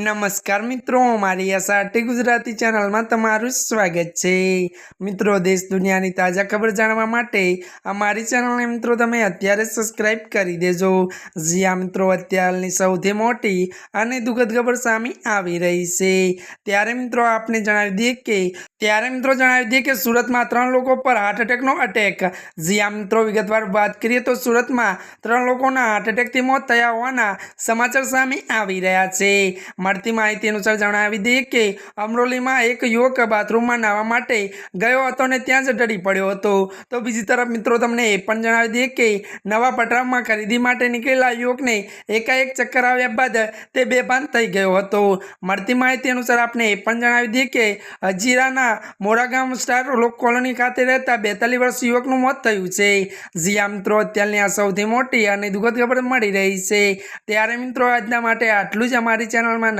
નમસ્કાર મિત્રો, મારી એસઆરટી ગુજરાતી ચેનલમાં તમારું સ્વાગત છે. મિત્રો, દેશ દુનિયાની તાજા ખબર જાણવા માટે અમારી ચેનલને મિત્રો તમે અત્યારે સબસ્ક્રાઇબ કરી દેજો. જ્યાં મિત્રો, અત્યારની સૌથી મોટી અને દુઃખદ ખબર સામે આવી રહી છે. ત્યારે મિત્રો, આપને જણાવી દઈએ કે, ત્યારે મિત્રો જણાવી દઈએ કે સુરતમાં ત્રણ લોકો પર હાર્ટ એટેકનો અટેક જ્યાં મિત્રો, વિગતવાર વાત કરીએ તો સુરતમાં ત્રણ લોકોના હાર્ટ એટેકથી મોત થયા હોવાના સમાચાર સામે આવી રહ્યા છે. મળતી માહિતી અનુસાર જણાવી દઈએ કે અમરોલીમાં એક યુવક બાથરૂમમાં નાહવા માટે ગયો હતો અને ત્યાં જ ડરી પડ્યો હતો. તો બીજી તરફ મિત્રો તમને એ પણ જણાવી દઈએ કે નવા પટરામાં ખરીદી માટે નીકળેલા યુવકને એકાએક ચક્કર આવ્યા બાદ તે બેભાન થઈ ગયો હતો. મળતી માહિતી અનુસાર આપણે એ પણ જણાવી દઈએ કે હજીરાના મોરાગામ સ્ટાર લોક કોલોની ખાતે રહેતા બેતાલીસ વર્ષ યુવકનું મોત થયું છે. જ્યાં મિત્રો, અત્યારની આ સૌથી મોટી અને દુઃખદ ખબર મળી રહી છે. ત્યારે મિત્રો આજના માટે આટલું જ. અમારી ચેનલમાં